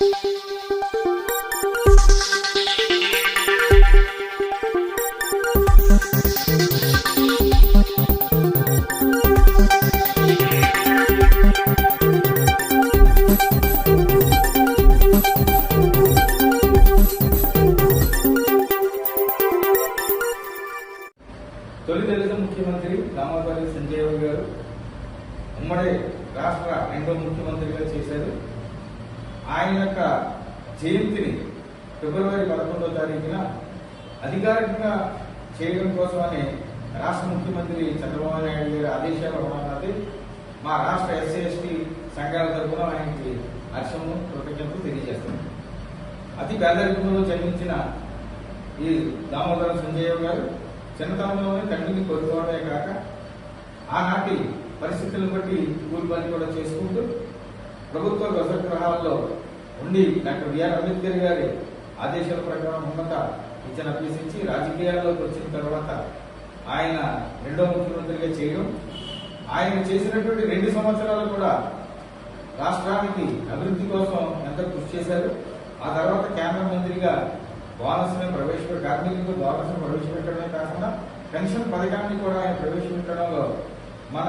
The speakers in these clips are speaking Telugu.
తొలి దళిత ముఖ్యమంత్రి దామోదరి సంజయ్ గారు ఉమ్మడి రాష్ట్ర రెండో ముఖ్యమంత్రిగా చేశారు. ఆయన యొక్క జయంతిని ఫిబ్రవరి పదకొండో తారీఖున అధికారికంగా చేయడం కోసమని రాష్ట్ర ముఖ్యమంత్రి చంద్రబాబు నాయుడు గారి ఆదేశాల ఉన్నది మా రాష్ట్ర ఎస్సీ ఎస్టీ సంఘాల తరఫున ఆయనకి హర్షము కృతజ్ఞతలు తెలియజేస్తున్నాం అతి పేదరికంలో జన్మించిన ఈ దామోదర సంజయ్ గారు చిన్నతనంలోనే తండ్రిని కోరుకోవడమే కాక ఆనాటి పరిస్థితులను బట్టి కూలి పని కూడా చేసుకుంటూ ప్రభుత్వ వసతిగృహాల్లో ఉండి డాక్టర్ బిఆర్ అంబేద్కర్ గారి ఆదేశాల ప్రకారం ఉన్నత విద్యను అభ్యసించి రాజకీయాల్లోకి వచ్చిన తర్వాత ఆయన రెండో ముఖ్యమంత్రిగా చేయడం ఆయన చేసినటువంటి రెండు సంవత్సరాలు కూడా రాష్ట్రానికి అభివృద్ధి కోసం ఎంత కృషి చేశారు ఆ తర్వాత కేంద్ర మంత్రిగా బోనస్ని ప్రవేశపెట్టి కార్మికులకు బోనస్ని ప్రవేశపెట్టడమే కాకుండా పెన్షన్ పథకాన్ని కూడా ఆయన ప్రవేశపెట్టడంలో మన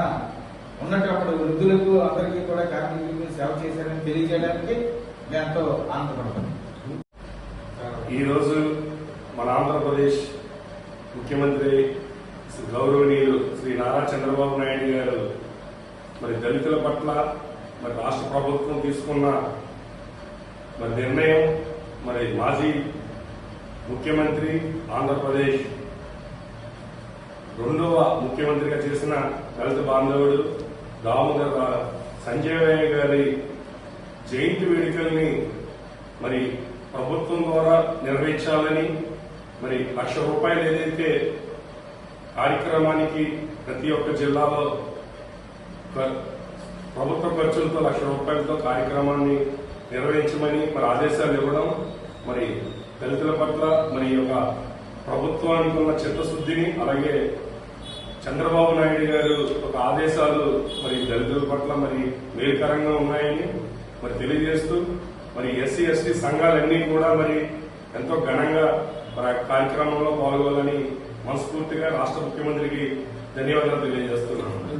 ఉన్నటువంటి వృద్ధులకు అందరికీ కూడా కార్మికులకు సేవ చేశారని తెలియజేయడానికి ఎంతో ఆనందపడతాం. ఈరోజు మన ఆంధ్రప్రదేశ్ ముఖ్యమంత్రి గౌరవనీయులు శ్రీ నారా చంద్రబాబు నాయుడు గారు మరి దళితుల పట్ల మరి రాష్ట్ర ప్రభుత్వం తీసుకున్న మరి నిర్ణయం మరి మాజీ ముఖ్యమంత్రి ఆంధ్రప్రదేశ్ రెండవ ముఖ్యమంత్రిగా చేసిన దళిత బాంధవుడు దామోదర సంజయ్ గారి జయంతి వేడుకల్ని మరి ప్రభుత్వం ద్వారా నిర్వహించాలని మరి లక్ష రూపాయలు ఏదైతే కార్యక్రమానికి ప్రతి ఒక్క జిల్లాలో ప్రభుత్వ ఖర్చులతో లక్ష రూపాయలతో కార్యక్రమాన్ని నిర్వహించమని మరి ఆదేశాలు ఇవ్వడం మరి దళితుల పట్ల మరి ఒక యొక్క ప్రభుత్వానికి ఉన్న చిత్తశుద్ధిని అలాగే చంద్రబాబు నాయుడు గారు ఒక ఆదేశాలు మరి దళితుల పట్ల మరి మేలుకరంగా ఉన్నాయని మరి తెలియజేస్తూ మరి ఎస్సీ ఎస్టీ సంఘాలన్నీ కూడా మరి ఎంతో ఘనంగా మరి కార్యక్రమంలో పాల్గొనాలని మనస్ఫూర్తిగా రాష్ట్ర ముఖ్యమంత్రికి ధన్యవాదాలు తెలియజేస్తున్నాను.